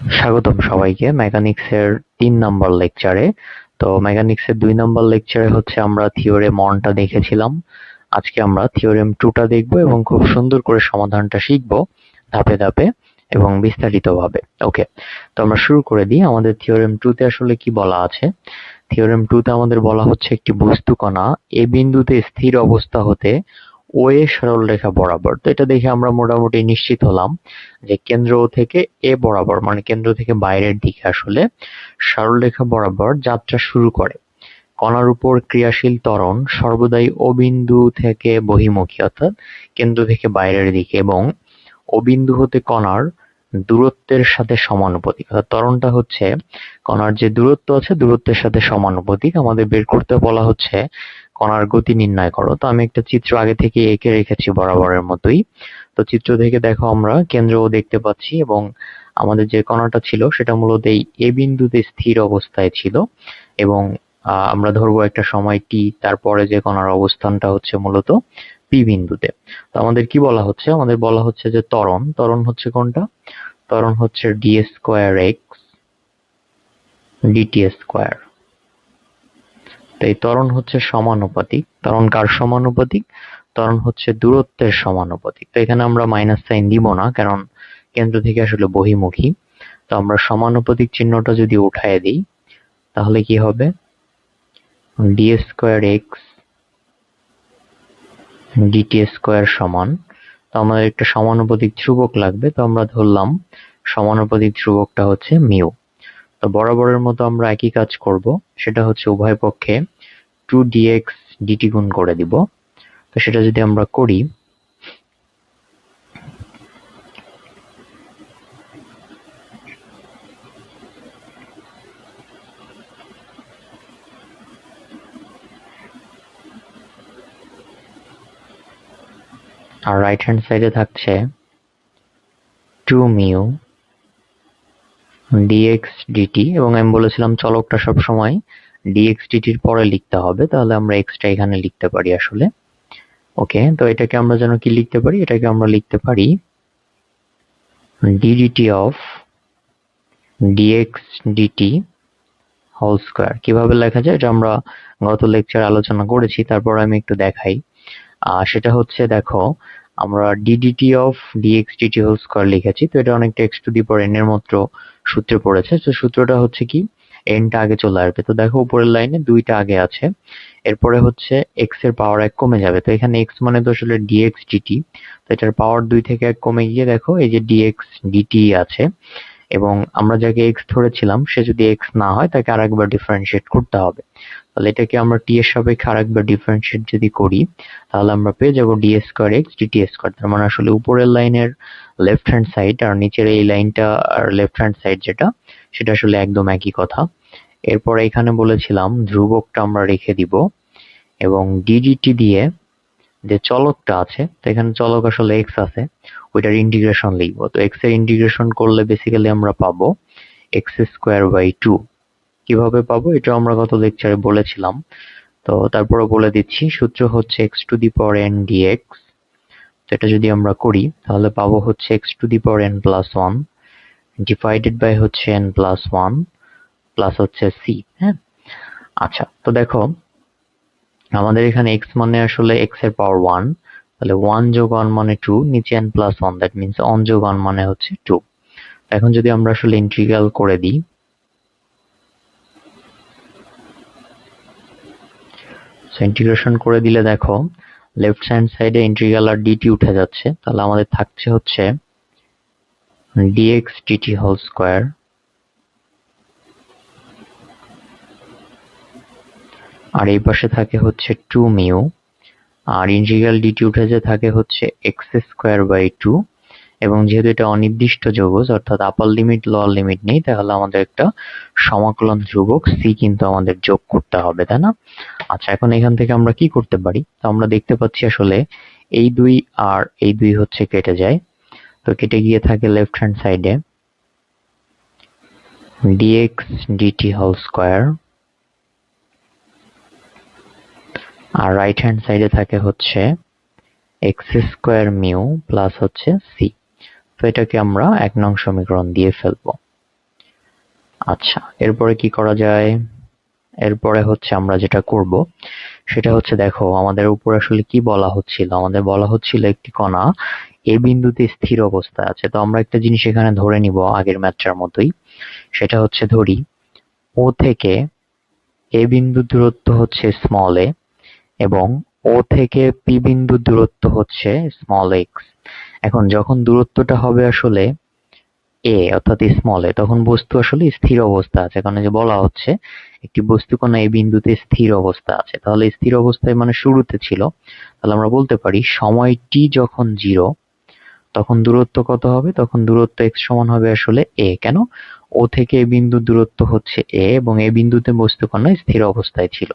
স্বাগতম সবাইকে মেকানিক্সের তিন নম্বর লেকচারে। তো মেকানিক্সের দুই নম্বর লেকচারে হচ্ছে আমরা থিওরেম ওয়ানটা দেখেছিলাম। আজকে আমরা থিওরেম টুটা দেখব এবং খুব সুন্দর করে সমাধানটা শিখব ধাপে ধাপে এবং বিস্তারিতভাবে। ওকে, তো আমরা শুরু করে দিই। আমাদের থিওরেম টুতে আসলে কি বলা আছে? থিওরেম টুতে আমাদের বলা হচ্ছে একটি বস্তু কণা এ বিন্দুতে স্থির অবস্থা হতে ও এ সরলরেখা বরাবর। তো এটা দেখে আমরা মোটামুটি নিশ্চিত হলাম যে কেন্দ্র থেকে এ বরাবর মানে কেন্দ্র থেকে বাইরের দিকে আসলে সরলরেখা বরাবর যাত্রা শুরু করে। কণার উপর ক্রিয়াশীল ত্বরণ সর্বদাই ও বিন্দু থেকে বহিমুখী, অর্থাৎ কেন্দ্র থেকে বাইরের দিকে, এবং ও বিন্দু হতে কণার দূরত্বের সাথে সমানুপাতিক অর্থাৎ ত্বরণটা হচ্ছে, কণার যে দূরত্ব আছে দূরত্বের সাথে সমানুপাতিক আমাদের বের করতে বলা হচ্ছে কণার গতি নির্ণয় করো। তো আমি একটা চিত্র আগে থেকে এঁকে রেখেছি বরাবরের মতোই। তো চিত্র থেকে দেখো আমরা কেন্দ্রও দেখতে পাচ্ছি এবং আমাদের যে কণাটা ছিল সেটা মূলত এই এ বিন্দুতে স্থির অবস্থায় ছিল এবং আমরা ধরবো একটা সময় টি তারপরে যে কণার অবস্থানটা হচ্ছে মূলত পি বিন্দুতে। তো আমাদের কি বলা হচ্ছে? আমাদের বলা হচ্ছে যে ত্বরণ। ত্বরণ হচ্ছে কোনটা? ত্বরণ হচ্ছে d square x dt square তো এই ত্বরণ হচ্ছে সমানুপাতিক। ত্বরণ কার সমানুপাতিক? ত্বরণ হচ্ছে দূরত্বের সমানুপাতিক। তো এখানে আমরা মাইনাস সাইন দিব না, কারণ কেন্দ্র থেকে আসলে বহিমুখী। তো আমরা সমানুপাতিক চিহ্নটা যদি উঠায় দিই, তাহলে কি হবে? D square x dt square সমান। তো আমাদের একটা সমানুপাতিক ধ্রুবক লাগবে, তো আমরা ধরলাম সমানুপাতিক ধ্রুবকটা হচ্ছে মিউ বরাবরের মতো আমরা একই কাজ করব। সেটা হচ্ছে উভয় পক্ষে টু ডিএক্স ডিটি গুণ করে দিব। তো সেটা যদি আমরা করি, আর রাইট হ্যান্ড সাইডে থাকছে টু মিউ ডিএক্স ডিটি এবং আমি বলেছিলাম চলকটা সবসময় ডিএক্স ডিটির পরে লিখতে হবে, তাহলে আমরা এক্সটা এখানে লিখতে পারি আসলে। ওকে, তো এটাকে আমরা যেন কি লিখতে পারি? এটাকে আমরা লিখতে পারি ddt of dx dt whole square কীভাবে লেখা যায়? এটা আমরা গত লেকচার আলোচনা করেছি, তারপর আমি একটু দেখাই। আর সেটা হচ্ছে, দেখো আমরা ddt of dx dt whole square লিখেছি, তো এটা অনেকটা এক্স টু দি পর এন এর মতো সূত্রে পড়েছে। তো সূত্রটা হচ্ছে কি? এনটা আগে চলে আসবে। তো দেখো উপরের লাইনে দুইটা আগে আছে। এরপরে হচ্ছে এক্সের পাওয়ার এক কমে যাবে। তো এখানে এক্স মানে তো আসলে ডিএক্স ডিটি তো এটার পাওয়ার দুই থেকে এক কমে গিয়ে দেখো, এই যে ডিএক্স ডিটি আছে এবং আমরা যাকে এক্স ধরেছিলাম, সে যদি এক্স না হয়, তাকে আরেকবার ডিফারেন্সিয়েট করতে হবে। তাহলে এটাকে আমরা টি এর সাপেক্ষে আরেকবার ডিফারেন্সিয়েট যদি করি, তাহলে আমরা পেয়ে যাব d square x dt square তার মানে আসলে উপরের লাইনের লেফট হ্যান্ড সাইড আর নিচের এই লাইনটা আর লেফট হ্যান্ড সাইড যেটা, সেটা আসলে একদম একই কথা। এরপর এখানে বলেছিলাম, ধ্রুবকটা আমরা রেখে দিব এবং ডিডিটি দিয়ে যে চলকটা আছে, তো এখানে চলক আসলে এক্স আছে, ওইটার ইন্টিগ্রেশন লিখব। তো এক্সের ইন্টিগ্রেশন করলে বেসিক্যালি আমরা পাবো এক্স স্কোয়ার বাই টু কীভাবে পাবো? এটা আমরা গত লেকচারে বলেছিলাম। তো তারপরে বলে দিচ্ছি, সূত্র হচ্ছে x to the power n dx এটা যদি আমরা করি, তাহলে পাবো হচ্ছে x to the power n plus one divided by হচ্ছে এন প্লাস ওয়ান প্লাস হচ্ছে সি হ্যাঁ? আচ্ছা তো দেখো আমাদের এখানে এক্স মানে আসলে এক্সের পাওয়ার ওয়ান তাহলে ওয়ান যোগ ওয়ান মানে টু নিচে n plus one that means one যোগ ওয়ান মানে হচ্ছে টু এখন যদি আমরা আসলে ইন্টিগ্রাল করে দিই ইন্টিগ্রেশন করে দিলে দেখো লেফট হ্যান্ড সাইডে ইন্টিগ্রাল আর ডিটি উঠে যাচ্ছে, তাহলে আমাদের থাকছে হচ্ছে ডিএক্স ডিটি হোল স্কোয়ার আর এই পাশে থাকে হচ্ছে টু মিউ আর ইন্টিগ্রাল ডিটি উঠে যে থাকে হচ্ছে এক্স স্কোয়ার বাই টু এবং যেহেতু এটা অনির্দিষ্ট যৌগজ অর্থাৎ আপার লিমিট লোয়ার লিমিট নেই, তাহলে আমাদের একটা সমাকলন ধ্রুবক সি কিন্তু আমাদের যোগ করতে হবে, তাই না? আচ্ছা এখন এখান থেকে আমরা কি করতে পারি? তো আমরা দেখতে পাচ্ছি আসলে এই দুই আর এই দুই হচ্ছে কেটে যায়। তো কেটে গিয়ে থাকে লেফট হ্যান্ড সাইডে d x d t whole square আর রাইট হ্যান্ড সাইডে থাকে হচ্ছে এক্স স্কোয়ার মিউ প্লাস হচ্ছে সি তো এটাকে আমরা এক নং সমীকরণ দিয়ে ফেলব। আচ্ছা এরপরে কি করা যায়? এরপরে হচ্ছে আমরা যেটা করব, সেটা হচ্ছে দেখো, আমাদের উপর আসলে কি বলা হচ্ছিল? আমাদের বলা হচ্ছিল একটি কণা এ বিন্দুতে স্থির অবস্থায় আছে। তো আমরা একটা জিনিস এখানে ধরে নিব আগের ম্যাচটার মতোই। সেটা হচ্ছে ধরি, ও থেকে এ বিন্দু দূরত্ব হচ্ছে স্মল এ এবং ও থেকে পি বিন্দু দূরত্ব হচ্ছে স্মল এক্স এখন যখন দূরত্বটা হবে আসলে এ অর্থাৎ স্মল এ তখন বস্তু আসলে স্থির অবস্থা আছে। কারণ যে বলা হচ্ছে, একটি বস্তু কোন এই বিন্দুতে স্থির অবস্থা আছে। তাহলে স্থির অবস্থায় মানে শুরুতে ছিল। তাহলে আমরা বলতে পারি সময় যখন জিরো তখন দূরত্ব কত হবে? তখন দূরত্ব এক্স সমান হবে আসলে এ কেন? ও থেকে এ বিন্দুর দূরত্ব হচ্ছে এ এবং এ বিন্দুতে বস্তু কণা স্থির অবস্থায় ছিল।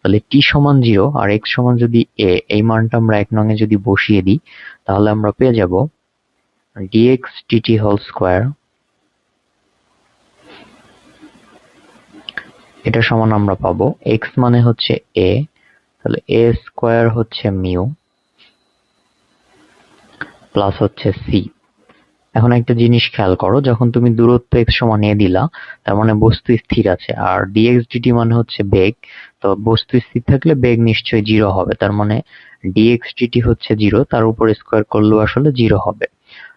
তাহলে টি সমান জিরো আর এক্স সমান যদি এ এই মানটা আমরা এক নঙে যদি বসিয়ে দিই, তাহলে আমরা পেয়ে যাব dx dt হোল স্কোয়ার এটা সমান আমরা পাবো এক্স মানে হচ্ছে এ তাহলে এ স্কোয়ার হচ্ছে মিউ প্লাস হচ্ছে c এখন একটা জিনিস খেয়াল করো, যখন তুমি দূরত্ব x সমান এ দিলা, তার মানে বস্তু স্থির আছে, আর dx dt মানে হচ্ছে বেগ, তো বস্তু স্থির থাকলে বেগ নিশ্চয়ই জিরো হবে, তার মানে dx dt হচ্ছে জিরো তার উপর স্কোয়ার করলেও আসলে জিরো হবে।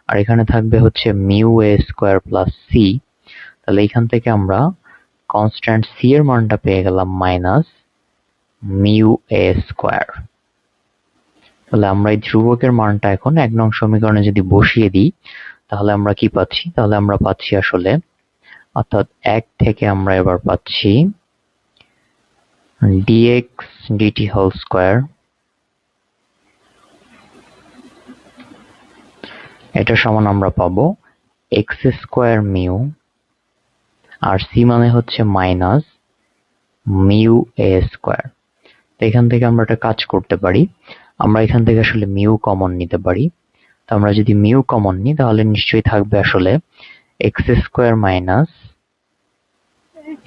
আর এখানে থাকবে হচ্ছে mu a square plus c তাহলে এখান থেকে আমরা কনস্ট্যান্ট সি এর মানটা পেয়ে গেলাম মাইনাস মিউ এ স্কোয়ার তাহলে আমরা এই ধ্রুবকের মানটা এখন এক নং সমীকরণে যদি বসিয়ে দিই তাহলে আমরা কি পাচ্ছি? তাহলে আমরা পাচ্ছি আসলে, অর্থাৎ এক থেকে আমরা এবার পাচ্ছি ডিএক্স ডিটি হোল স্কোয়ার এটা সমান আমরা পাবো এক্স স্কোয়ার মিউ আর সি মানে হচ্ছে মাইনাস মিউ এ স্কোয়ার তো এখান থেকে আমরা একটা কাজ করতে পারি, আমরা এখান থেকে আসলে মিউ কমন নিতে পারি। তো আমরা যদি মিউ কমন নিই, তাহলে নিশ্চয়ই থাকবে আসলে x square minus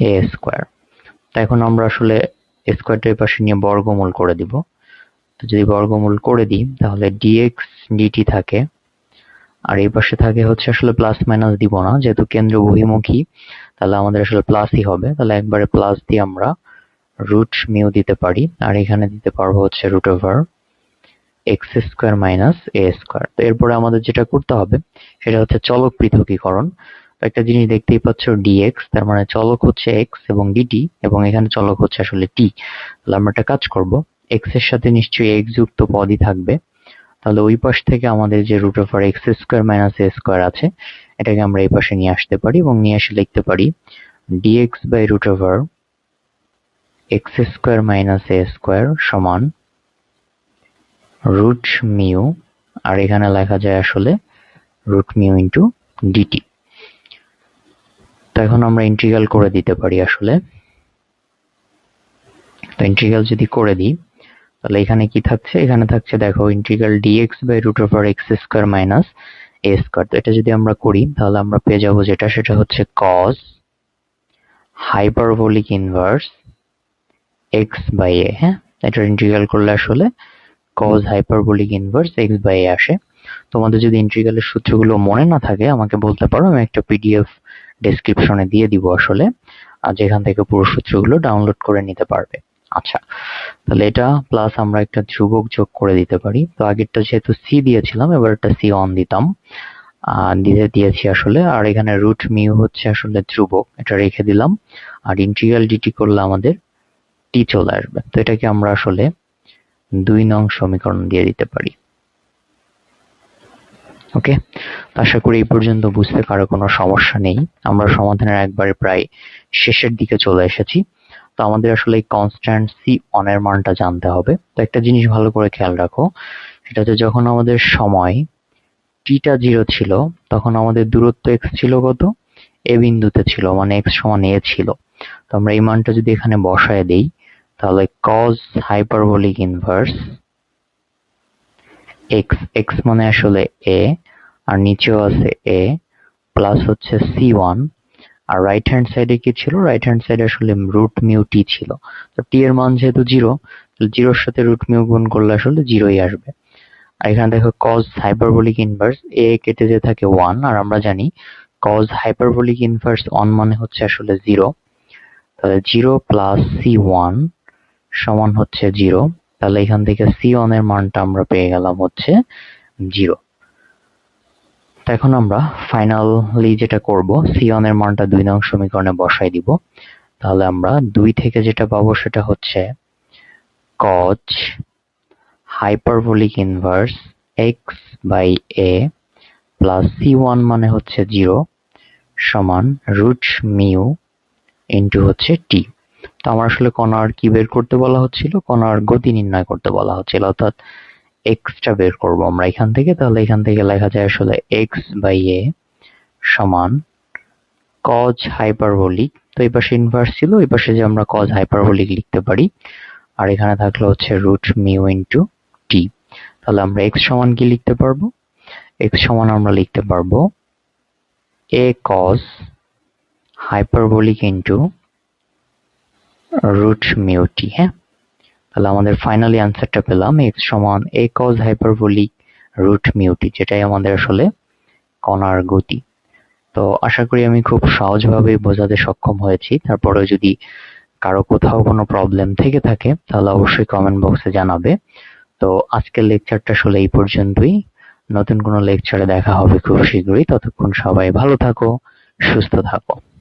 a square তো এখন আমরা আসলে স্কোয়ারটার পাশে নিয়ে বর্গমূল করে দিব। তো যদি বর্গমূল করে দিই, তাহলে ডিএক্স ডিটি থাকে। আর এই পাশে থাকে হচ্ছে আসলে প্লাস মাইনাস দিব না, যেহেতু কেন্দ্র বহিমুখী, তাহলে আমাদের আসলে প্লাসই হবে। তাহলে একবারে প্লাস দিয়ে আমরা রুট মিউ দিতে পারি। আর এখানে দিতে পারব হচ্ছে root over x square minus a square তো এরপরে আমাদের যেটা করতে হবে, সেটা হচ্ছে চলক পৃথকীকরণ। একটা জিনিস দেখতেই পাচ্ছ ডিএক্স তার মানে চলক হচ্ছে এক্স এবং ডিটি এবং এখানে চলক হচ্ছে আসলে টি তাহলে আমরা একটা কাজ করব এক্সের সাথে নিশ্চয়ই এক্স যুক্ত পদই থাকবে। তাহলে ওই পাশ থেকে আমাদের যে root over x square minus a square আছে, এটাকে আমরা এই পাশে নিয়ে আসতে পারি এবং নিয়ে এসে লিখতে পারি dx by root over x square minus a square সমান রুট মিউ আর এখানে লেখা যায় আসলে রুট মিউ ইন্টু ডিটি তো এখন আমরা ইন্টিগ্রাল করে দিতে পারি আসলে। তো ইন্টিগ্রাল যদি করে দিই, তাহলে এখানে কি থাকছে? এখানে থাকছে, দেখো integral dx by root over x square minus a square তো এটা যদি আমরা করি, তাহলে আমরা পেয়ে যাব যেটা, সেটা হচ্ছে cos hyperbolic inverse x by a হ্যাঁ? এটা ইন্টিগ্রাল করলে আসলে cos hyperbolic inverse x by a আসে। তোমাদের যদি ইন্টিগ্রালের সূত্রগুলো মনে না থাকে, আমাকে বলতে পারো, আমি একটা পিডিএফ ডেসক্রিপশনে দিয়ে দিব আসলে, আর যেখান থেকে পুরো সূত্রগুলো ডাউনলোড করে নিতে পারবে। আচ্ছা তাহলে এটা প্লাস আমরা একটা ধ্রুবক যোগ করে দিতে পারি। তো আগেরটা যেহেতু সি দিয়েছিলাম, এবার একটা সি অন দিতাম। দিয়ে দিয়েছি আসলে, আর এখানে রুট মিউ হচ্ছে আসলে ধ্রুবক, এটা রেখে দিলাম। আর ইন্টিগ্রাল ডিটি করলে আমাদের টি চলে আসবে। তো এটাকে আমরা আসলে দুই নং সমীকরণ দিয়ে দিতে পারি। ওকে আশা করি এই পর্যন্ত বুঝতে কারও কোনো সমস্যা নেই। আমরা সমাধানের একবারে প্রায় শেষের দিকে চলে এসেছি। তো আমাদের আসলে এই কনস্ট্যান্ট সি অনের মানটা জানতে হবে। তো একটা জিনিস ভালো করে খেয়াল রাখো, সেটা হচ্ছে যখন আমাদের সময় টিটা জিরো ছিল, তখন আমাদের দূরত্ব এক্স ছিল কত? এ বিন্দুতে ছিল মানে এক্স সমান এ ছিল। তো আমরা এই মানটা যদি এখানে বসায় দেই তাহলে cos hyperbolic inverse x x মানে আসলে এ আর নিচেও আছে এ প্লাস হচ্ছে সি ওয়ান আর রাইট হ্যান্ড সাইডে কি ছিল? রাইট হ্যান্ড সাইডে আসলে রুট মিউ টি ছিল। তো টি এর মান যেহেতু জিরো জিরোর সাথে রুট মিউ গুণ করলে আসলে জিরোই আসবে। আর এখানে দেখো কজ হাইপারবোলিক ইনভার্স এ কেটে যে থাকে ওয়ান আর আমরা জানি কজ হাইপারবোলিক ইনভার্স অন মানে হচ্ছে আসলে জিরো তাহলে জিরো প্লাস সি ওয়ান সমান হচ্ছে জিরো। তাহলে এখান থেকে সি এর মানটা আমরা পেয়ে গেলাম হচ্ছে জিরো। তো এখন আমরা ফাইনালি যেটা করব সি এর মানটা দুই নং সমীকরণে বসাই দিব। তাহলে আমরা দুই থেকে যেটা পাবো সেটা হচ্ছে cos hyperbolic inverse x by a plus c one মানে হচ্ছে জিরো সমান রুট মিউ ইন্টু হচ্ছে টি তো আমার আসলে কণার কি বের করতে বলা হচ্ছিল? কণার গতি নির্ণয় করতে বলা হচ্ছিল। অর্থাৎ এক্সটা বের করব আমরা এখান থেকে, তাহলে এখান থেকে লেখা যায় আসলে এক্স বাই এ সমান কজ হাইপারবোলিক তো এই পাশে ইনভার্স ছিল, এই পাশে যে আমরা কজ হাইপারবোলিক লিখতে পারি, আর এখানে থাকল হচ্ছে রুট মিউ ইন্টু টি তাহলে আমরা এক্স সমান কি লিখতে পারব? এক্স সমান আমরা লিখতে পারব a cos hyperbolic into root mu t হ্যাঁ? তাহলে আমাদের ফাইনালি অ্যান্সারটা পেলাম এক্স সমান a cos hyperbolic root mu t যেটাই আমাদের আসলে কণার গতি। তো আশা করি আমি খুব সহজভাবে বোঝাতে সক্ষম হয়েছি। তারপরে যদি কারও কোথাও কোনো প্রবলেম থেকে থাকে, তাহলে অবশ্যই কমেন্ট বক্সে জানাবে। তো আজকের লেকচারটা আসলে এই পর্যন্তই। নতুন কোনো লেকচারে দেখা হবে খুব শীঘ্রই। ততক্ষণ সবাই ভালো থাকো, সুস্থ থাকো।